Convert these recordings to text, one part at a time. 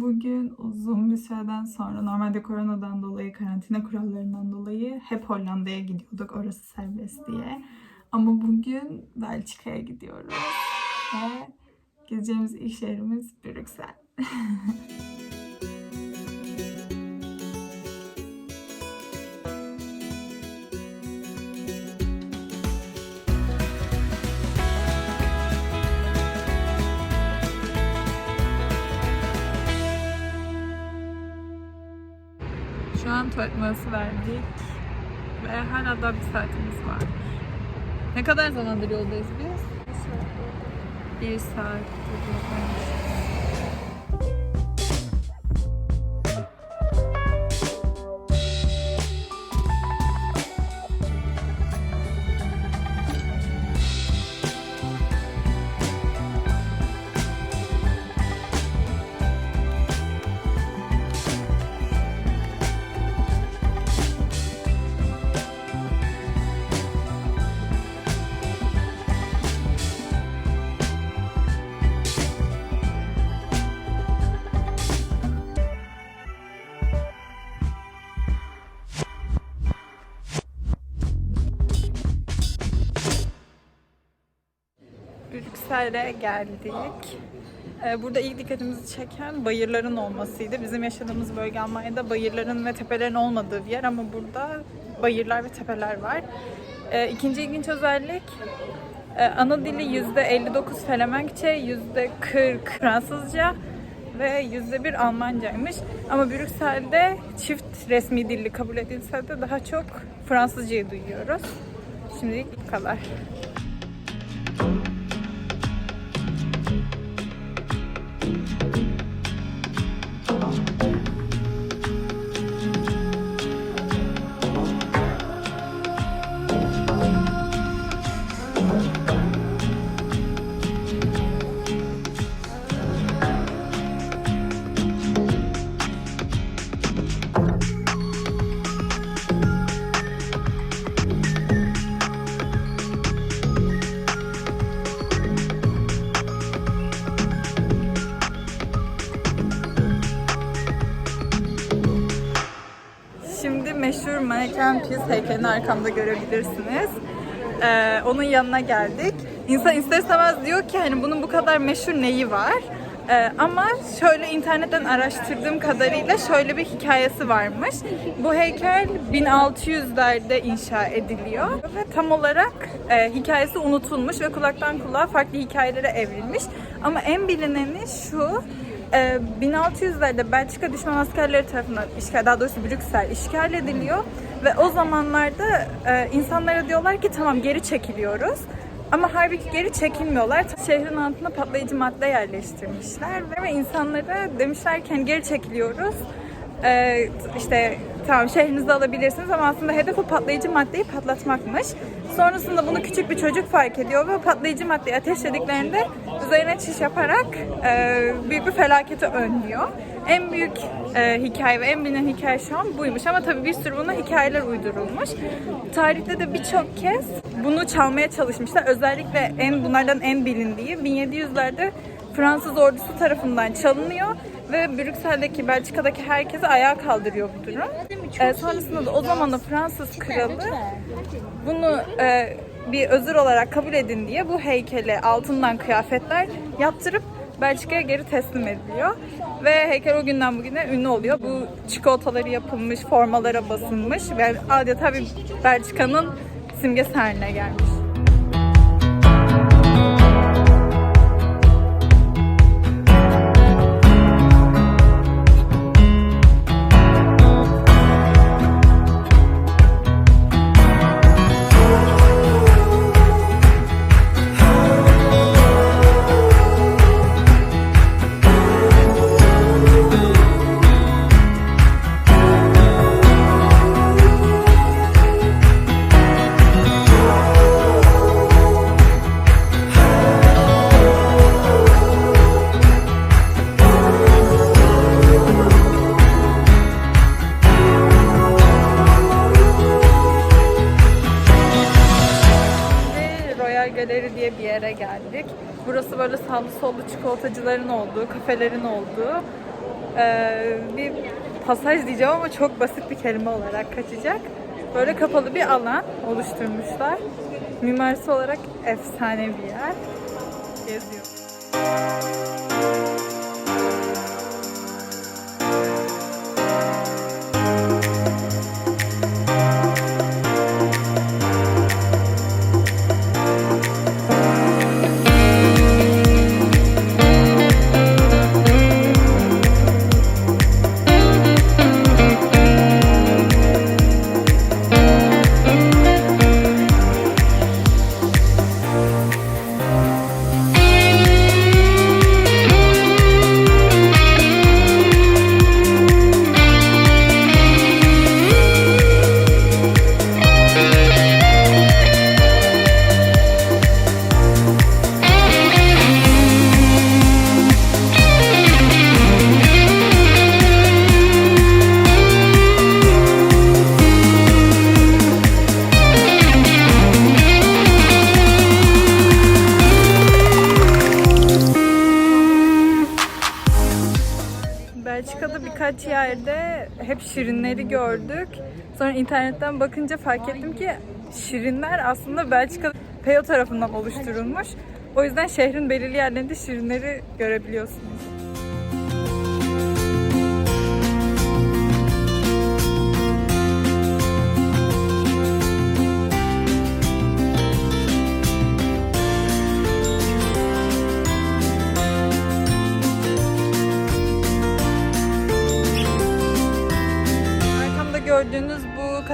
Bugün uzun bir süreden sonra normalde koronadan dolayı, karantina kurallarından dolayı hep Hollanda'ya gidiyorduk orası serbest diye. Ama bugün Belçika'ya gidiyoruz ve gideceğimiz ilk şehrimiz Brüksel. Şu an tuvalet molası verdik ve hala da bir saatimiz var. Ne kadar zamandır yoldayız biz? Bir saat. Brüksel'e geldik. Ee, Burada ilk dikkatimizi çeken bayırların olmasıydı. Bizim yaşadığımız bölge Almanya'da bayırların ve tepelerin olmadığı bir yer ama burada bayırlar ve tepeler var. Ee, İkinci ilginç özellik e, ana dili %59 Felemenkçe, %40 Fransızca ve %1 Almancaymış. Ama Brüksel'de çift resmi dilli kabul edilse de daha çok Fransızcayı duyuyoruz. Şimdilik bu kadar. Pis heykelini arkamda görebilirsiniz. Ee, onun yanına geldik. İnsan ister istemez diyor ki hani bunun bu kadar meşhur neyi var? Ee, ama şöyle internetten araştırdığım kadarıyla şöyle bir hikayesi varmış. Bu heykel 1600'lerde inşa ediliyor ve tam olarak e, hikayesi unutulmuş ve kulaktan kulağa farklı hikayelere evrilmiş. Ama en bilineni şu, ee, 1600'lerde Belçika düşman askerleri tarafından daha doğrusu Brüksel işgal ediliyor ve o zamanlarda e, insanlara diyorlar ki tamam geri çekiliyoruz. Ama halbuki geri çekilmiyorlar. Şehrin altına patlayıcı madde yerleştirmişler ve insanlara demişler ki hani geri çekiliyoruz. Ee, işte tamam şehrinizi alabilirsiniz ama aslında hedef o patlayıcı maddeyi patlatmakmış. Sonrasında bunu küçük bir çocuk fark ediyor ve patlayıcı maddeyi ateşlediklerinde üzerine çiş yaparak e, büyük bir felaketi önlüyor. En büyük e, hikaye ve en bilinen hikaye şu an buymuş ama tabii bir sürü buna hikayeler uydurulmuş. Tarihte de birçok kez bunu çalmaya çalışmışlar. Özellikle en bunlardan en bilindiği 1700'lerde Fransız ordusu tarafından çalınıyor ve Brüksel'deki, Belçika'daki herkesi ayağa kaldırıyor bu durum. Ee, sonrasında da o zamanın Fransız kralı bunu e, bir özür olarak kabul edin diye bu heykele altından kıyafetler yaptırıp Belçika'ya geri teslim ediliyor. Ve heykel o günden bugüne ünlü oluyor. Bu çikolataları yapılmış, formalara basılmış ve adeta bir Belçika'nın simgesi haline gelmiş. Böyle sağlı sollu çikolatacıların olduğu, kafelerin olduğu ee, bir pasaj diyeceğim ama çok basit bir kelime olarak kaçacak. Böyle kapalı bir alan oluşturmuşlar. Mimarisi olarak efsane bir yer. Geziyorum. Birkaç yerde hep şirinleri gördük. Sonra internetten bakınca fark ettim ki şirinler aslında Belçika Peo tarafından oluşturulmuş. O yüzden şehrin belirli yerlerinde şirinleri görebiliyorsunuz.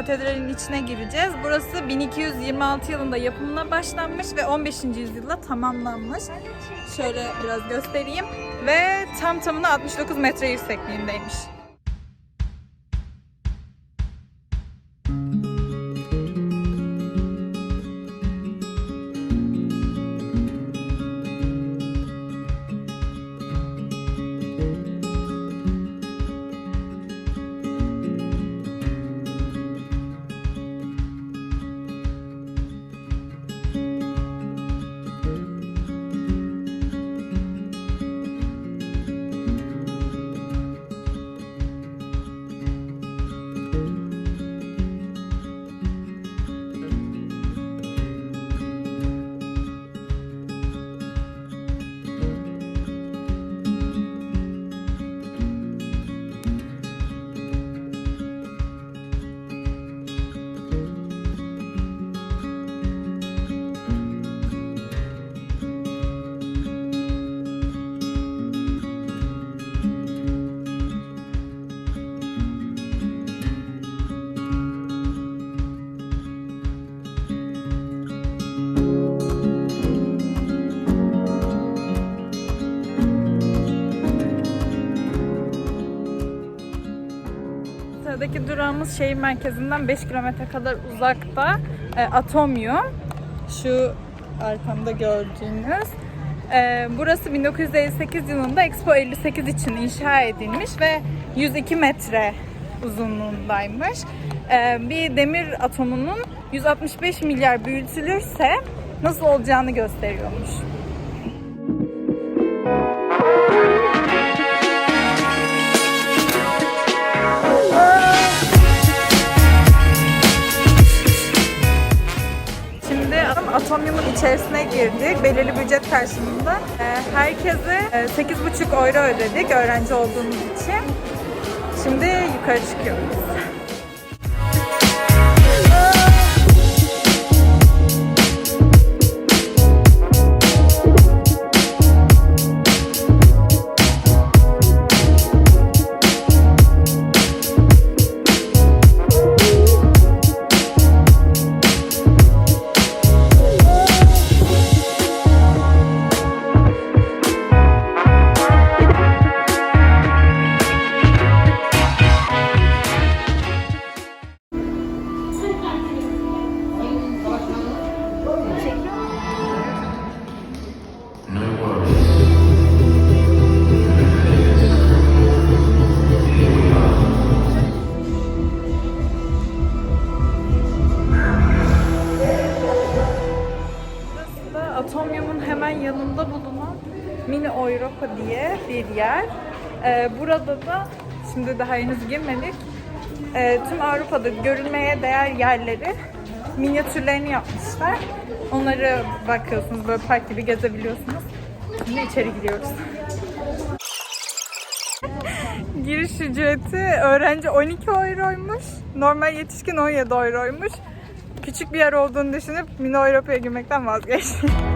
Katedralin içine gireceğiz. Burası 1226 yılında yapımına başlanmış ve 15. yüzyılda tamamlanmış. Şöyle biraz göstereyim. Ve tam tamına 69 metre yüksekliğindeymiş. Sıradaki durağımız şehir merkezinden 5 kilometre kadar uzakta e, Atomyo. Şu arkamda gördüğünüz. E, burası 1958 yılında Expo 58 için inşa edilmiş ve 102 metre uzunluğundaymış. E, bir demir atomunun 165 milyar büyütülürse nasıl olacağını gösteriyormuş. İçerisine girdik. Belirli bir ücret karşılığında. Ee, herkese e, 8,5 euro ödedik öğrenci olduğumuz için. Şimdi yukarı çıkıyoruz. Ee, burada da şimdi daha henüz girmedik. Ee, tüm Avrupa'da görülmeye değer yerleri minyatürlerini yapmışlar. Onları bakıyorsunuz böyle park gibi gezebiliyorsunuz. Şimdi içeri giriyoruz. Giriş ücreti öğrenci 12 euroymuş. Normal yetişkin 17 euroymuş. Küçük bir yer olduğunu düşünüp Mini Europa'ya girmekten vazgeçtim.